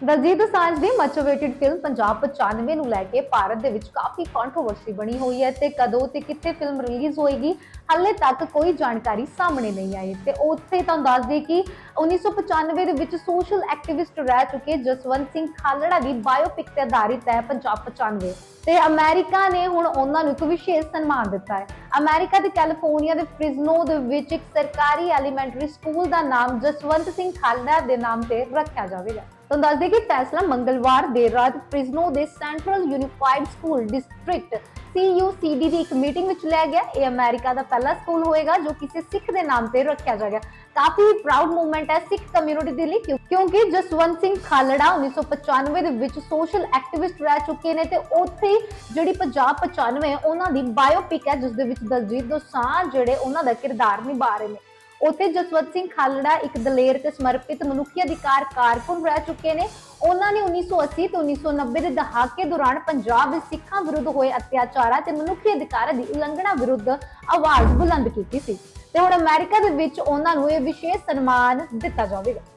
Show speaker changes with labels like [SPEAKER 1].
[SPEAKER 1] ਦਲਜੀਤ ਦੋਸਾਂਝ ਦੀ motivated film Punjab 95 ਨੂੰ ਲੈ ਕੇ ਭਾਰਤ ਦੇ ਵਿੱਚ ਕਾਫੀ ਕੰਟਰੋਵਰਸੀ ਬਣੀ ਹੋਈ ਹੈ ਤੇ ਕਦੋਂ ਤੇ ਕਿੱਥੇ ਫਿਲਮ ਰਿਲੀਜ਼ ਹੋਏਗੀ, ਹਾਲੇ ਤੱਕ ਕੋਈ ਜਾਣਕਾਰੀ ਸਾਹਮਣੇ ਨਹੀਂ ਆਈ। ਤੇ ਉੱਥੇ ਤੁਹਾਨੂੰ ਦੱਸ ਦਈਏ ਕਿ 1995 ਦੇ ਵਿੱਚ ਸੋਸ਼ਲ ਐਕਟਿਵਿਸਟ ਰਹਿ ਚੁੱਕੇ ਜਸਵੰਤ ਸਿੰਘ ਖਾਲੜਾ ਦੀ ਬਾਇਓਪਿਕ ਤੇ ਆਧਾਰਿਤ ਹੈ ਪੰਜਾਬ 95 ਤੇ ਅਮਰੀਕਾ ਨੇ ਹੁਣ ਉਹਨਾਂ ਨੂੰ ਇੱਕ ਵਿਸ਼ੇਸ਼ ਸਨਮਾਨ ਦਿੱਤਾ ਹੈ। ਅਮਰੀਕਾ ਦੇ ਕੈਲੀਫੋਰਨੀਆ ਦੇ ਫ੍ਰਿਜ਼ਨੋ ਦੇ ਵਿੱਚ ਇੱਕ ਸਰਕਾਰੀ ਐਲੀਮੈਂਟਰੀ ਸਕੂਲ ਦਾ ਨਾਮ ਜਸਵੰਤ ਸਿੰਘ ਖਾਲੜਾ ਦੇ ਨਾਮ ਤੇ ਰੱਖਿਆ ਜਾਵੇਗਾ। ਤੁਹਾਨੂੰ ਦੱਸ ਦਈਏ ਕਿ ਫੈਸਲਾ ਮੰਗਲਵਾਰ, ਦੇਰ ਰਾਤ ਫ੍ਰਿਜ਼ਨੋ ਦੇ central unified school district CUCD ਦੀ ਇੱਕ ਮੀਟਿੰਗ ਵਿੱਚ ਲਿਆ ਗਿਆ। ਇਹ ਅਮਰੀਕਾ ਦਾ ਪਹਿਲਾ ਸਕੂਲ ਹੋਏਗਾ, ਜੋ ਕਿਸੇ ਸਿੱਖ ਦੇ ਨਾਮ ਤੇ ਰੱਖਿਆ ਜਾਏਗਾ। ਕਾਫੀ ਪ੍ਰਾਊਡ ਮੂਵਮੈਂਟ ਹੈ ਸਿੱਖ ਕਮਿਊਨਿਟੀ ਦੇ ਲਈ ਕਿਉਂਕਿ ਜਸਵੰਤ ਸਿੰਘ ਖਾਲੜਾ 1995 ਦੇ ਵਿੱਚ ਸੋਸ਼ਲ ਐਕਟਿਵਿਸਟ ਰਹਿ ਚੁੱਕੇ ਨੇ ਤੇ ਉੱਥੇ ਜਿਹੜੀ ਪੰਜਾਬ 95 ਉਹਨਾਂ ਦੀ ਬਾਇਓਪਿਕ ਹੈ ਜਿਸ ਦੇ ਵਿੱਚ ਦਲਜੀਤ ਦੋਸਾਂਝ ਜਿਹੜੇ ਉਹਨਾਂ ਦਾ ਕਿਰਦਾਰ ਨਿਭਾ ਰਹੇ ਨੇ। ਉੱਥੇ ਜਸਵੰਤ ਸਿੰਘ ਖਾਲੜਾ, ਇੱਕ ਦਲੇਰ ਤੇ ਸਮਰਪਿਤ ਮਨੁੱਖੀ ਅਧਿਕਾਰ ਕਾਰਕੁਨ ਰਹਿ ਚੁੱਕੇ ਨੇ। ਉਹਨਾਂ ਨੇ 1980 ਤੇ 1990 ਦੇ ਦਹਾਕੇ ਦੌਰਾਨ ਪੰਜਾਬ ਵਿੱਚ ਸਿੱਖਾਂ ਵਿਰੁੱਧ ਹੋਏ ਅਤਿਆਚਾਰਾਂ ਤੇ ਮਨੁੱਖੀ ਅਧਿਕਾਰਾਂ ਦੀ ਉਲੰਘਣਾ ਵਿਰੁੱਧ ਆਵਾਜ਼ ਬੁਲੰਦ ਕੀਤੀ ਸੀ। ਤੇ ਹੁਣ ਅਮਰੀਕਾ ਦੇ ਵਿੱਚ ਉਹਨਾਂ ਨੂੰ ਇਹ ਵਿਸ਼ੇਸ਼ ਸਨਮਾਨ ਦਿੱਤਾ ਜਾਵੇਗਾ।